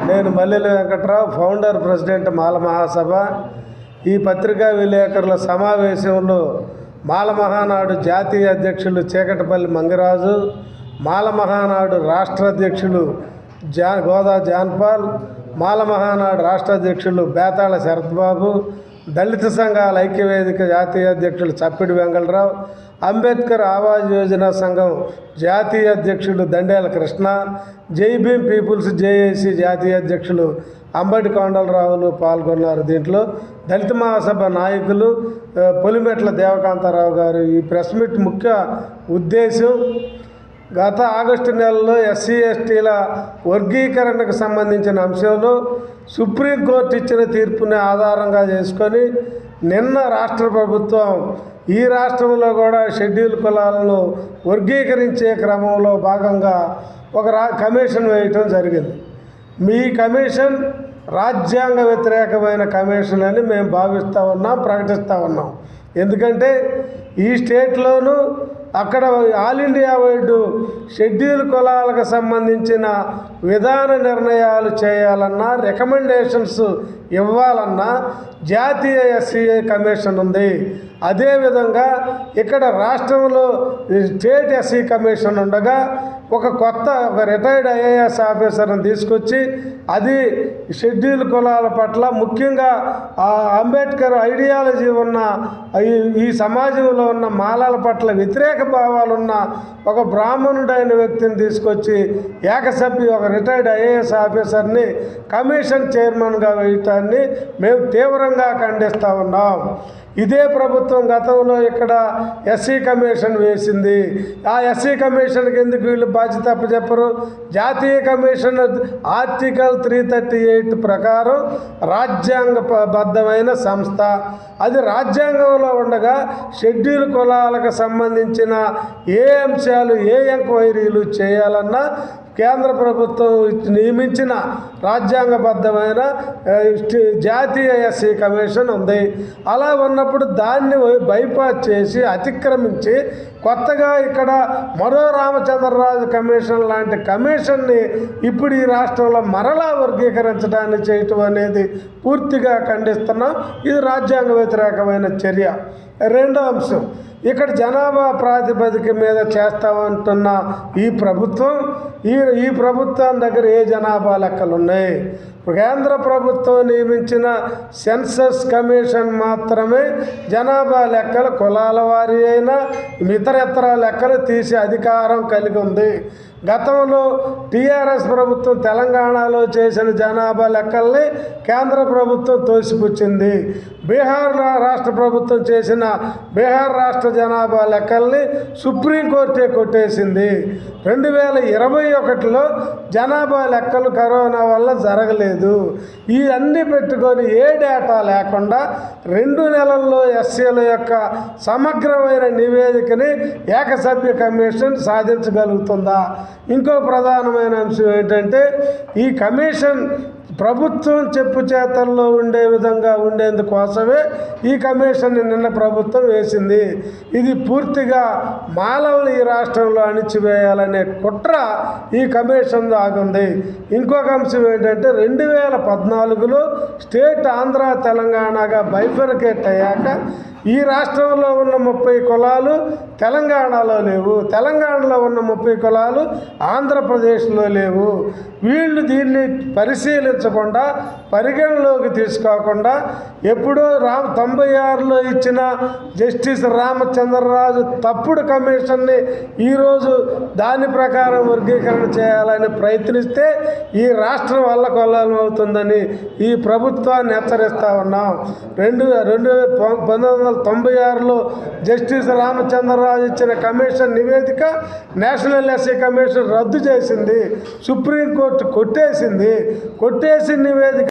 నేను Mallela Venkatrao founder president Mala Mahasabha. ఈ పత్రికా విలేకరుల సమావేశంలో మాల మహానాడు జాతీయ అధ్యక్షులు చీకటపల్లి మంగరాజు మాల మహానాడు రాష్ట్ర అధ్యక్షులు జా గోదా జాన్పాల్ మాల మహానాడు రాష్ట్ర అధ్యక్షులు బేతాళ శరత్బాబు దళిత సంఘాల ఐక్యవేదిక జాతీయ అధ్యక్షులు చప్పిడి వెంగళరావు అంబేద్కర్ ఆవాజ్ యోజన సంఘం జాతీయ అధ్యక్షుడు దండేల కృష్ణ జై భీమ్ పీపుల్స్ జేఏసీ జాతీయ అధ్యక్షులు అంబటి కొండలరావులు పాల్గొన్నారు. దీంట్లో దళిత మహాసభ నాయకులు పొలిమెట్ల దేవకాంతారావు గారు. ఈ ప్రెస్ మీట్ ముఖ్య ఉద్దేశం గత ఆగస్టు నెలలో ఎస్సీ ఎస్టీల వర్గీకరణకు సంబంధించిన అంశంలో సుప్రీంకోర్టు ఇచ్చిన తీర్పుని ఆధారంగా చేసుకొని నిన్న రాష్ట్ర ప్రభుత్వం ఈ రాష్ట్రంలో కూడా షెడ్యూల్ కులాలను వర్గీకరించే క్రమంలో భాగంగా ఒక రా కమిషన్ వేయటం జరిగింది. మీ కమిషన్ రాజ్యాంగ వ్యతిరేకమైన కమిషన్ అని మేము భావిస్తూ ఉన్నాం ప్రకటిస్తూ ఉన్నాం. ఎందుకంటే ఈ స్టేట్లోనూ అక్కడ ఆల్ ఇండియా వైడ్ షెడ్యూల్ కులాలకు సంబంధించిన విధాన నిర్ణయాలు చేయాలన్నా రికమెండేషన్స్ ఇవ్వాలన్నా జాతీయ ఎస్సీఏ కమిషన్ ఉంది. అదేవిధంగా ఇక్కడ రాష్ట్రంలో స్టేట్ ఎస్సీ కమిషన్ ఉండగా ఒక కొత్త ఒక రిటైర్డ్ ఐఏఎస్ ఆఫీసర్ని తీసుకొచ్చి అది షెడ్యూల్ కులాల పట్ల ముఖ్యంగా ఆ అంబేద్కర్ ఐడియాలజీ ఉన్న ఈ ఈ సమాజంలో ఉన్న మాలాల పట్ల వ్యతిరేక భావాలున్న ఒక బ్రాహ్మణుడైన వ్యక్తిని తీసుకొచ్చి ఏకసభ్యు ఒక రిటైర్డ్ ఐఏఎస్ ఆఫీసర్ని కమిషన్ చైర్మన్గా వేయటాన్ని మేము తీవ్రంగా ఖండిస్తూ ఉన్నాం. ఇదే ప్రభుత్వం గతంలో ఇక్కడ ఎస్సీ కమిషన్ వేసింది. ఆ ఎస్సీ కమిషన్కి ఎందుకు వీళ్ళు బాధ్యత అప్పచెప్పరు? జాతీయ commission article three thirty eight ప్రకారం రాజ్యాంగబద్ధమైన సంస్థ. అది రాజ్యాంగంలో ఉండగా షెడ్యూల్ కులాలకు సంబంధించిన ఏ అంశాలు ఏ ఎంక్వైరీలు చేయాలన్నా కేంద్ర ప్రభుత్వం నియమించిన రాజ్యాంగబద్ధమైన జాతీయ ఎస్సీ కమిషన్ ఉంది. అలా ఉన్నప్పుడు దాన్ని బైపాస్ చేసి అతిక్రమించి కొత్తగా ఇక్కడ మరో రామచంద్రరాజు కమిషన్ లాంటి కమిషన్ని ఇప్పుడు ఈ రాష్ట్రంలో మరలా వర్గీకరించడాన్ని చేయటం అనేది పూర్తిగా ఖండిస్తున్నాం. ఇది రాజ్యాంగ వ్యతిరేకమైన చర్య. రెండో అంశం. ఇక్కడ జనాభా ప్రాతిపదిక మీద చేస్తామంటున్న ఈ ప్రభుత్వం ఈ ఈ ప్రభుత్వం దగ్గర ఏ జనాభా లెక్కలు ఉన్నాయి కేంద్ర ప్రభుత్వం నియమించిన సెన్సస్ కమిషన్ మాత్రమే జనాభా లెక్కలు కులాల వారి అయినా ఇతరత్ర లెక్కలు తీసే అధికారం కలిగి ఉంది. గతంలో టీఆర్ఎస్ ప్రభుత్వం తెలంగాణలో చేసిన జనాభా లెక్కల్ని కేంద్ర ప్రభుత్వం తోసిపుచ్చింది. బీహార్ రాష్ట్ర ప్రభుత్వం చేసిన బీహార్ రాష్ట్ర జనాభా లెక్కల్ని సుప్రీంకోర్టే కొట్టేసింది. రెండు వేల ఇరవై ఒకటిలో జనాభా లెక్కలు కరోనా వల్ల జరగలేదు. ఈ పెట్టుకొని ఏ డేటా లేకుండా రెండు నెలల్లో ఎస్సీల యొక్క సమగ్రమైన నివేదికని ఏకసభ్య కమిషన్ సాధించగలుగుతుందా? ఇంకో ప్రధానమైన అంశం ఏంటంటే ఈ కమిషన్ ప్రభుత్వం చెప్పు చేతల్లో ఉండే విధంగా ఉండేందుకోసమే ఈ కమిషన్ నిన్న ప్రభుత్వం వేసింది. ఇది పూర్తిగా మాలవులు ఈ రాష్ట్రంలో అణిచివేయాలనే కుట్ర ఈ కమిషన్ దాగుంది. ఇంకొక అంశం ఏంటంటే రెండు వేల పద్నాలుగులో స్టేట్ ఆంధ్ర తెలంగాణగా బైఫర్కేట్ అయ్యాక ఈ రాష్ట్రంలో ఉన్న ముప్పై కులాలు తెలంగాణలో లేవు. తెలంగాణలో ఉన్న ముప్పై కులాలు ఆంధ్రప్రదేశ్లో లేవు. వీళ్ళు దీన్ని పరిశీలించకుండా పరిగణలోకి తీసుకోకుండా ఎప్పుడో రామ్ తొంభై ఆరులో ఇచ్చిన జస్టిస్ రామచంద్రరాజు తప్పుడు కమిషన్ని ఈరోజు దాని ప్రకారం వర్గీకరణ చేయాలని ప్రయత్నిస్తే ఈ రాష్ట్రం వల్ల కొల్లాలం అవుతుందని ఈ ప్రభుత్వాన్ని హెచ్చరిస్తూ ఉన్నాం. రెండు రెండు పంతొమ్మిది వందల తొంభై ఆరులో జస్టిస్ రామచంద్రరాజు ఇచ్చిన కమిషన్ నివేదిక నేషనల్ ఎస్సీ కమిషన్ రద్దు చేసింది. సుప్రీంకోర్టు కొట్టేసింది. కొట్టేసిన నివేదిక